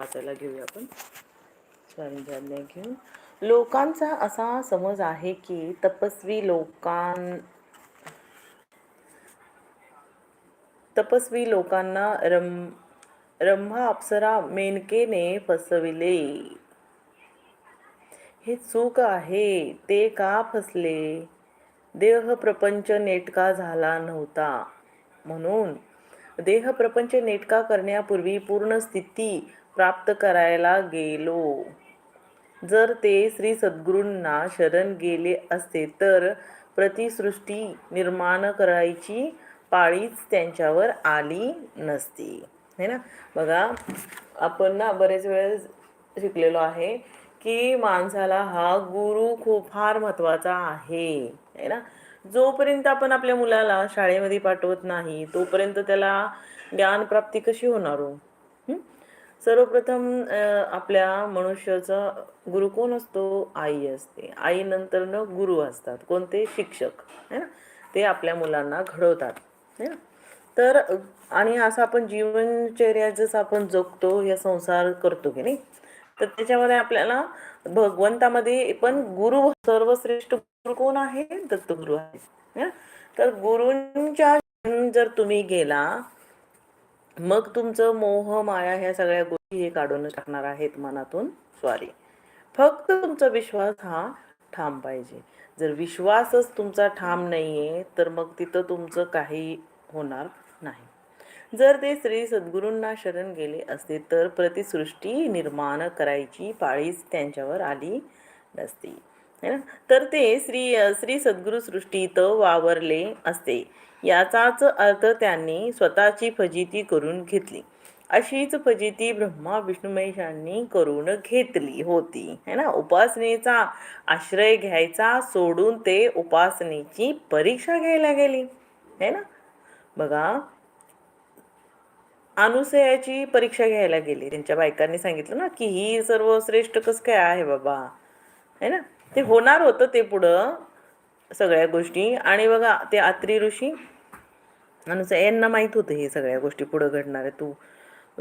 वाचायला घेऊया आपण. स्वामींची घेऊन. लोकांचा असा समज आहे की तपस्वी लोकां तपस्वी लोकांना रम रंभा अप्सरा मेनकेने फसविले. हे चूक आहे ते का फसले? देह प्रपंच नेटका झाला नव्हता. म्हणून देह प्रपंच नेटका करण्यापूर्वी पूर्ण स्थिती प्राप्त करायला गेलो. जर ते श्री सद्गुरूंना शरण गेले असते तर प्रतिसृष्टी निर्माण करायची पाळीच त्यांच्यावर आली नसती. है ना? बघा आपण ना बरेच वेळेस शिकलेलो आहे की माणसाला हा गुरु खूप फार महत्त्वाचा आहे. है ना? जोपर्यंत आपण आपल्या मुलाला शाळेमध्ये पाठवत नाही तोपर्यंत त्याला ज्ञानप्राप्ती कशी होणार हो? सर्वप्रथम आपल्या मनुष्याचा गुरु कोण असतो? आई असते. आईनंतर न गुरु असतात. कोणते? शिक्षक. है ना? ते आपल्या मुलांना घडवतात. है ना? तर आणि असं आपण जीवनचर्या जसं आपण जगतो या संसार करतो की नाही? तर त्याच्यामध्ये आपल्याला भगवंतामध्ये पण गुरु सर्वश्रेष्ठ गुरु कोण आहे? दत्तगुरु आहे तर गुरूंच्या जर तुम्ही गेला मग तुमचं मोह माया ह्या सगळ्या गोष्टी हे काढून टाकणार आहेत मनातून. स्वारी फक्त तुमचा विश्वास हा ठाम पाहिजे. जर विश्वासच तुमचा ठाम नाही आहे तर मग तिथं तुमचं काही होणार नाही. जर ते श्री सद्गुरूंना शरण गेले असते तर प्रतिसृष्टी निर्माण करायची पाळीच त्यांच्यावर आली नसती. है ना? तर ते श्री श्री सद्गुरू सृष्टीत वावरले असते. याचाच अर्थ त्यांनी स्वतःची फजिती करून घेतली. अशीच फजिती ब्रह्मा विष्णू महेशांनी करून घेतली होती. है ना? उपासनेचा आश्रय घ्यायचा सोडून ते उपासनेची परीक्षा घ्यायला गेली. है ना? बघा. अनुसयाची परीक्षा घ्यायला गेली. त्यांच्या बायकांनी सांगितलं ना की ही सर्वश्रेष्ठ कसं काय आहे बाबा? है ना? ते होणार होतं ते पुढं सगळ्या गोष्टी. आणि बघा ते आत्री ऋषी अनुसया यांना माहीत होतं हे सगळ्या गोष्टी पुढं घडणार आहे तू.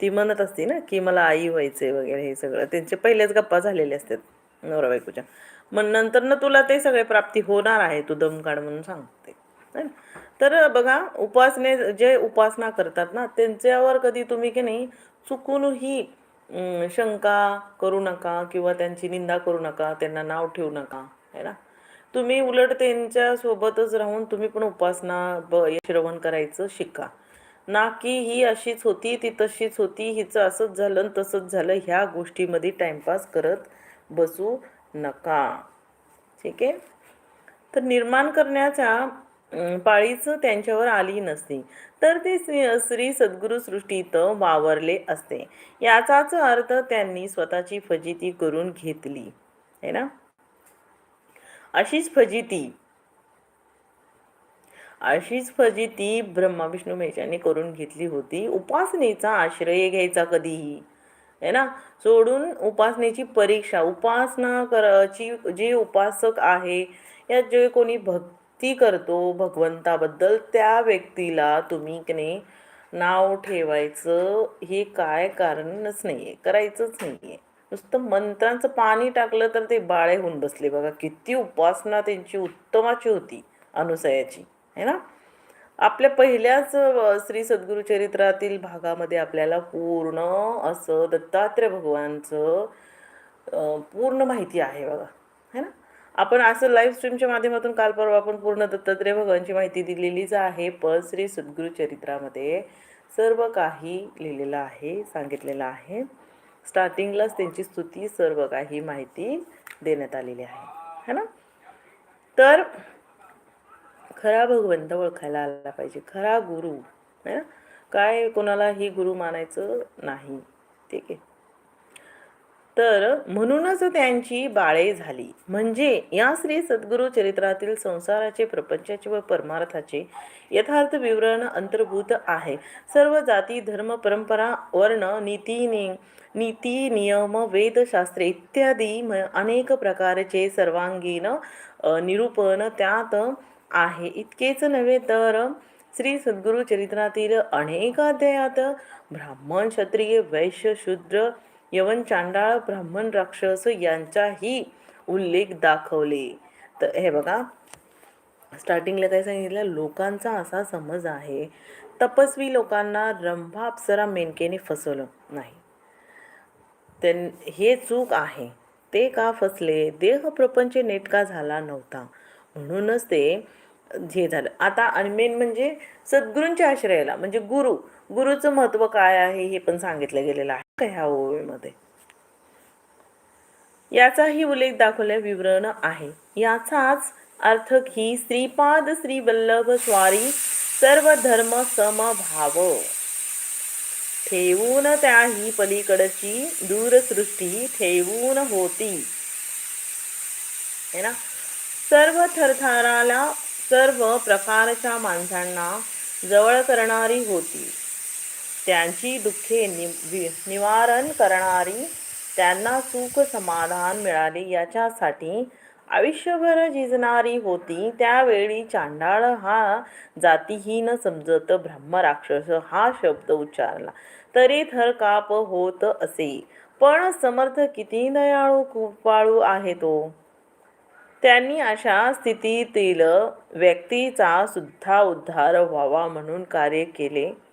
ती म्हणत असते ना की मला आई व्हायचंय वगैरे हे सगळं. त्यांचे पहिलेच गप्पा झालेले असतात नवरा बायकोच्या मग नंतर ना तुला ते सगळे प्राप्ती होणार आहे तू दम काढ म्हणून सांगते. है ना? तर बघा उपासने जे उपासना करतात ना त्यांच्यावर कधी तुम्ही की नाही चुकूनही शंका करू नका किंवा त्यांची निंदा करू नका त्यांना नाव ठेवू नका. है ना? तुम्ही उलट त्यांच्या सोबतच राहून तुम्ही पण उपासना ब श्रवण करायचं शिका. ना की ही अशीच होती ती तशीच होती हिचं असंच झालं आणि तसंच झालं ह्या गोष्टीमध्ये टाइमपास करत बसू नका. ठीक आहे? तर निर्माण करण्याच्या पाळीचं पाळीच त्यांच्यावर आली नसती. तर ते श्री सद्गुरु सद्गुरू सृष्टीत वावरले असते. याचाच अर्थ त्यांनी स्वतःची फजिती करून घेतली. है ना? अशीच फजिती अशीच फजिती ब्रह्मा विष्णू महेशाने करून घेतली होती. उपासनेचा आश्रय घ्यायचा कधीही है ना? सोडून उपासनेची परीक्षा उपासना करायची जे उपासक आहे या जे कोणी भक्ती करतो भगवंताबद्दल त्या व्यक्तीला तुम्ही की नाही नाव ठेवायचं हे काय कारणच नाही आहे करायचंच नाही आहे नुसतं मंत्रांचं पाणी टाकलं तर ते बाळे होऊन बसले. बघा किती उपासना त्यांची उत्तमाची होती अनुसयाची. है ना? आपल्या पहिल्याच श्री सद्गुरू चरित्रातील भागामध्ये आपल्याला पूर्ण असं दत्तात्रय भगवानचं पूर्ण माहिती आहे बघा. है ना? आपण असं लाईव्ह स्ट्रीमच्या माध्यमातून काल परवा आपण पूर्ण दत्तात्रय भगवानची माहिती दिलेलीच आहे पण श्री सद्गुरू चरित्रामध्ये सर्व काही लिहिलेलं आहे सांगितलेलं आहे. स्टार्टिंगलाच त्यांची स्तुती सर्व काही माहिती देण्यात आलेली आहे. है ना? तर खरा भगवंत ओळखायला आला पाहिजे. खरा गुरु है ना? काय कोणालाही गुरु मानायचं नाही. ठीक आहे? तर म्हणूनच त्यांची बाळे झाली. म्हणजे या श्री सद्गुरू चरित्रातील संसाराचे प्रपंचाचे व परमार्थाचे यथार्थ विवरण अंतर्भूत आहे. सर्व जाती धर्म परंपरा वर्ण नीतीने नीती नियम वेदशास्त्रे इत्यादी म अनेक प्रकारचे सर्वांगीण निरूपण त्यात आहे. इतकेच नव्हे तर श्री सद्गुरू चरित्रातील अनेक अध्यायात ब्राह्मण क्षत्रिय वैश्य शूद्र यवन चांडाळ ब्राह्मण राक्षस यांचाही उल्लेख दाखवले. तर हे बघा स्टार्टिंगला काय सांगितलं? लोकांचा असा समज आहे. तपस्वी लोकांना रंभा अप्सरा मेनकेने फसवलं नाही. त्यां हे चूक आहे. ते का फसले? देह प्रपंच नेटका झाला नव्हता. म्हणूनच ते हे झालं. आता आणि मेन म्हणजे सद्गुरूंच्या आश्रयाला म्हणजे गुरु. गुरुचं महत्त्व काय आहे हे पण सांगितलं गेलेलं आहे. ह्या ओळीमध्ये याचाही उल्लेख दाखवल्या विवरण आहे. याचाच अर्थ की श्रीपाद श्री वल्लभ स्वारी सर्व धर्म समभाव. ठेवून त्याही पलीकडची दूरसृष्टी ठेवून होती. है ना? सर्व थरथराला सर्व प्रकारच्या माणसांना जवळ करणारी होती. त्यांची दुःखे नि वि- निवारण करणारी त्यांना सुख समाधान मिळाले. याच्यासाठी आयुष्यभर झिजणारी होती. त्यावेळी चांडाळ हा जातीहीन समजत ब्रह्मराक्षस हा शब्द उच्चारला. तरी थरकाप होत असे. पण समर्थ किती दयाळू कृपाळू आहे तो. त्यांनी अशा स्थितीतील व्यक्तीचा सुद्धा उद्धार व्हावा म्हणून कार्य केले.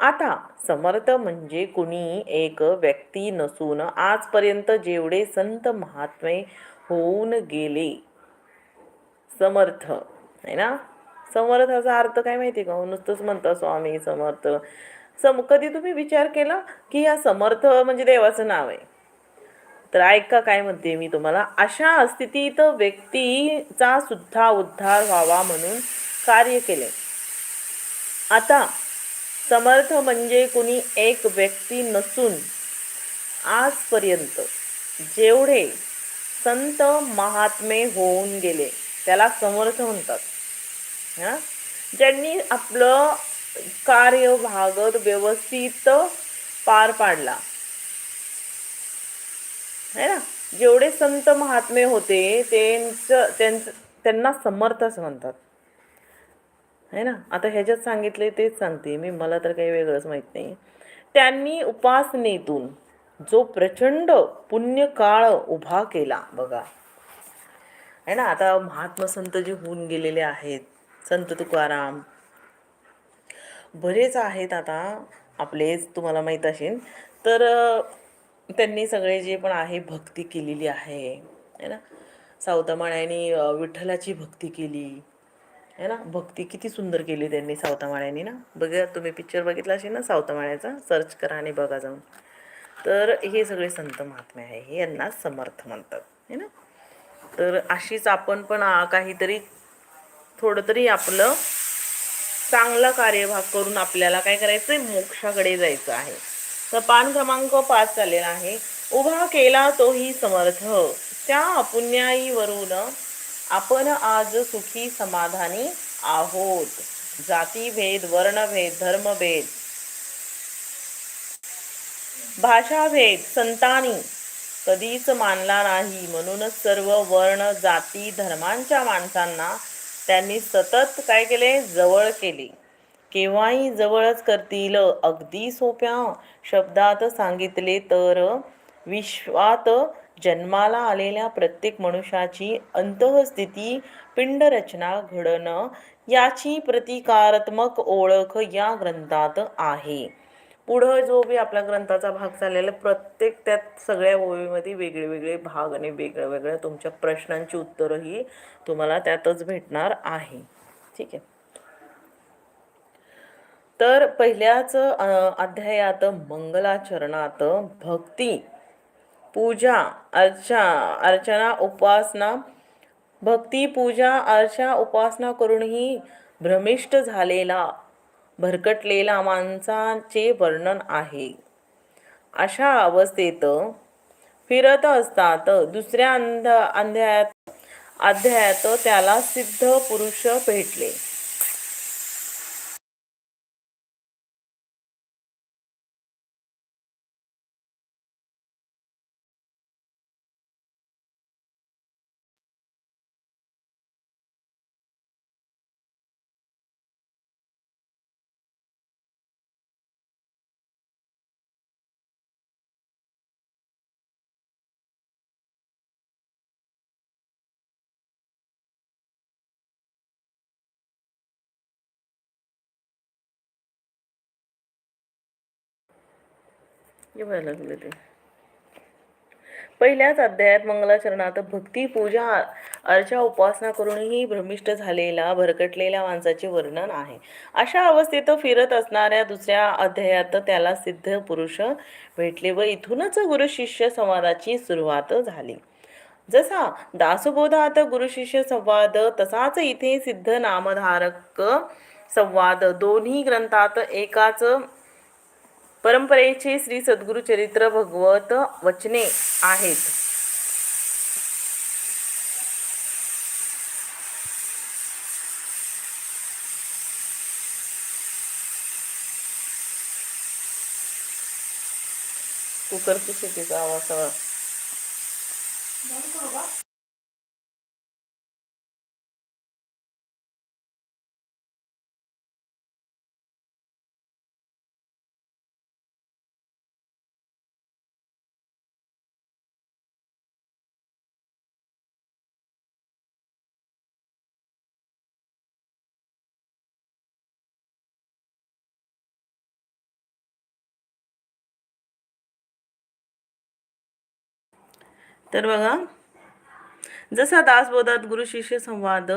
आता समर्थ म्हणजे कुणी एक व्यक्ती नसून आजपर्यंत जेवढे संत महात्मे होऊन गेले. समर्थ आहे ना? समर्थाचा अर्थ काय माहिती का? नुसतंच म्हणता स्वामी समर्थ. सम कधी तुम्ही विचार केला की या समर्थ म्हणजे देवाचं नाव आहे? तर ऐका काय म्हणते मी तुम्हाला. अशा स्थितीत व्यक्तीचा सुद्धा उद्धार व्हावा म्हणून कार्य केले आता समर्थ म्हणजे कुणी एक व्यक्ती नसून आजपर्यंत जेवढे संत महात्मे होऊन गेले त्याला समर्थ म्हणतात. हा? ज्यांनी आपलं कार्य भागत व्यवस्थित पार पाडला. है ना? जेवढे संत महात्मे होते त्यांचं त्यांचं त्यांना समर्थच म्हणतात. है ना? आता ह्याच्यात सांगितले तेच सांगते मी. मला तर काही वेगळंच माहीत नाही त्यांनी उपासनेतून जो प्रचंड पुण्यकाळ उभा केला बघा. है ना? आता महात्मा संत जे होऊन गेलेले आहेत संत तुकाराम. बरेच आहेत आता. आपलेच तुम्हाला माहीत असेल. तर त्यांनी सगळे जे पण आहे भक्ती केलेली आहे. है ना? सावतामाळ्यांनी विठ्ठलाची भक्ती केली. है ना? भक्ती किती सुंदर केली त्यांनी सावतामाळ्यांनी ना? बघा तुम्ही पिक्चर बघितला असेल ना सावतामाळ्याचा? सर्च करा आणि बघा जाऊन. तर हे सगळे संत महात्मे आहे हे यांना समर्थ म्हणतात है ना? तर अशीच आपण पण काहीतरी थोडं तरी आपलं चांगला कार्यभाग करून आपल्याला काय करायचं आहे मोक्षाकडे जायचं आहे. तर पान क्रमांक पाच चाललेला आहे. उभा केला तोही समर्थ. त्या अपुण्याईवरून आपण आज सुखी समाधानी आहोत. जातीभेद वर्णभेद धर्मभेद भाषाभेद संतानी. कधीच मानला नाही. म्हणूनच सर्व वर्ण जाती धर्मांच्या माणसांना त्यांनी सतत काय केले? जवळ केले. केव्हाही जवळच करतील. अगदी सोप्या शब्दात सांगितले तर विश्वात जन्माला आलेल्या प्रत्येक मनुष्याची अंतःस्थिती पिंडरचना घडणं याची प्रतिकारात्मक ओळख या ग्रंथात आहे. पुढं जो बी आपल्या ग्रंथाचा भाग चाललेला प्रत्येक त्यात सगळ्या ओळीमध्ये वेगळे वेगळे भाग आणि वेगळ्या वेगळ्या तुमच्या प्रश्नांची उत्तरंही तुम्हाला त्यातच भेटणार आहे. ठीक आहे. तर पहिल्याच अध्यायात मंगलाचरणात भक्ती पूजा अर्चा अर्चना उपासना भक्ती पूजा अर्चा उपासना करूनही भ्रमिष्ट झालेला भरकटलेला माणसाचे वर्णन आहे. अशा अवस्थेत फिरत असतात दुसऱ्या अंध अध्यायात अध्यायात त्याला सिद्ध पुरुष भेटले. जेवायला लागले ते. पहिल्याच अध्यायात मंगलाचरणात भक्ती पूजा अर्चा उपासना करूनही भ्रमिष्ट झालेला भरकटलेल्या माणसाचे वर्णन आहे. अशा अवस्थेत फिरत असणाऱ्या दुसऱ्या अध्यायात त्याला सिद्ध पुरुष भेटले व इथूनच गुरु शिष्य संवादाची सुरुवात झाली. जसा दासबोधात गुरु शिष्य संवाद तसाच इथे सिद्ध नामधारक संवाद दोन्ही ग्रंथात एकाच परंपरेचे श्री सद्गुरु चरित्र भगवत वचने आहेत. कुकरची शेतीचा आवाज तर बघा. जसा दासबोधात गुरु शिष्य संवाद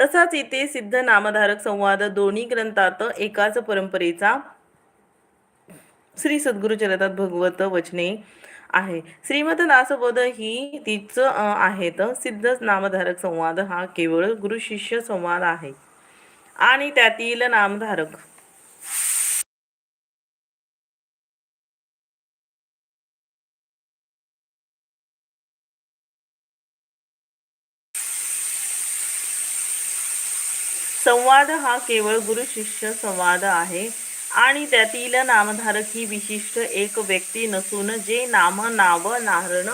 तसाच इथे सिद्ध नामधारक संवाद दोन्ही ग्रंथात एकाच परंपरेचा श्री सद्गुरुचरितात भगवत वचने आहे. श्रीमद दासबोध ही तीच आहेत. सिद्ध नामधारक संवाद हा केवळ गुरु शिष्य संवाद आहे. आणि त्यातील नामधारक संवाद हा केवळ गुरु शिष्य संवाद आहे. आणि त्यातील नामधारक ही विशिष्ट एक व्यक्ती नसून जे नाम नाव नारण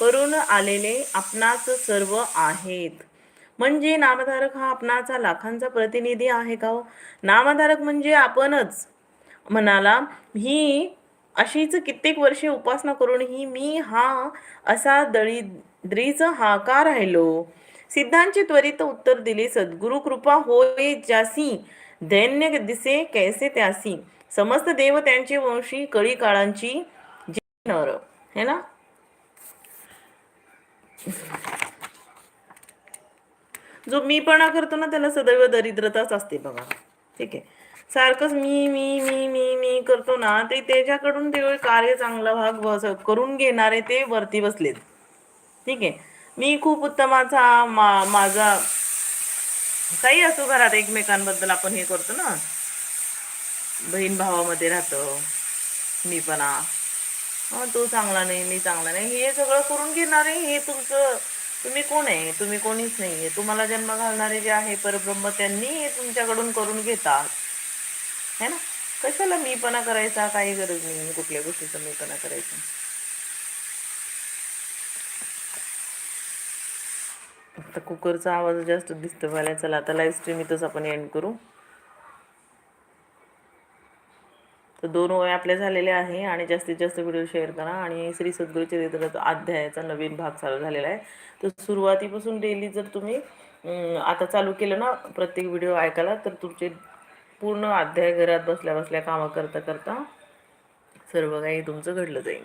करून आलेले आपणाच सर्व आहेत. म्हणजे नामधारक हा आपणाचा लाखांचा प्रतिनिधी आहे का हो? नामधारक म्हणजे आपणच. म्हणाला ही अशीच कित्येक वर्षे उपासना करूनही मी हा असा दळिद्रीच हाकार राहिलो. सिद्धांची त्वरित उत्तर दिले सद्गुरु कृपा होय ज्यासी दैन्य दिसे कैसे त्यासी. समस्त देव त्यांचे वंशी कळी काळांची नर है ना? जो मीपणा करतो ना त्याला सदैव दरिद्रताच असते बघा. ठीक आहे. सारखंच मी मी मी मी मी करतो ना ते त्याच्याकडून ते कार्य चांगला भाग करून घेणारे ते वरती बसलेत. ठीक आहे. मी खूप उत्तमाचा मा माझा काही असो घरात एकमेकांबद्दल आपण हे करतो ना. बहीण भावामध्ये राहतं मीपणा हं, तो चांगला नाही मी चांगला नाही. हे सगळं करून घेणारे हे तुमचं तुम्ही कोण आहे? तुम्ही कोणीच नाही आहे. तुम्हाला जन्म घालणारे जे आहे परब्रह्म त्यांनी हे तुमच्याकडून करून घेतात. है ना? कशाला मीपणा करायचा? काही गरज नाही. कुठल्या गोष्टीचा मीपणा करायचा? आता कुकरचा आवाज जास्त दिसतो मला. चला आता लाईव्ह स्ट्रीम इथंच आपण एंड करू. तर दोन वय आपल्या झालेले आहे आणि जास्तीत जास्त व्हिडिओ शेअर करा. आणि श्री सद्गुरू चरित्राचा अध्यायाचा नवीन भाग चालू झालेला आहे. तर सुरुवातीपासून डेली जर तुम्ही आता चालू केलं ना प्रत्येक व्हिडिओ ऐकायला तर तुमचे पूर्ण अध्याय घरात बसल्या बसल्या कामं करता करता सर्व काही तुमचं घडलं जाईल.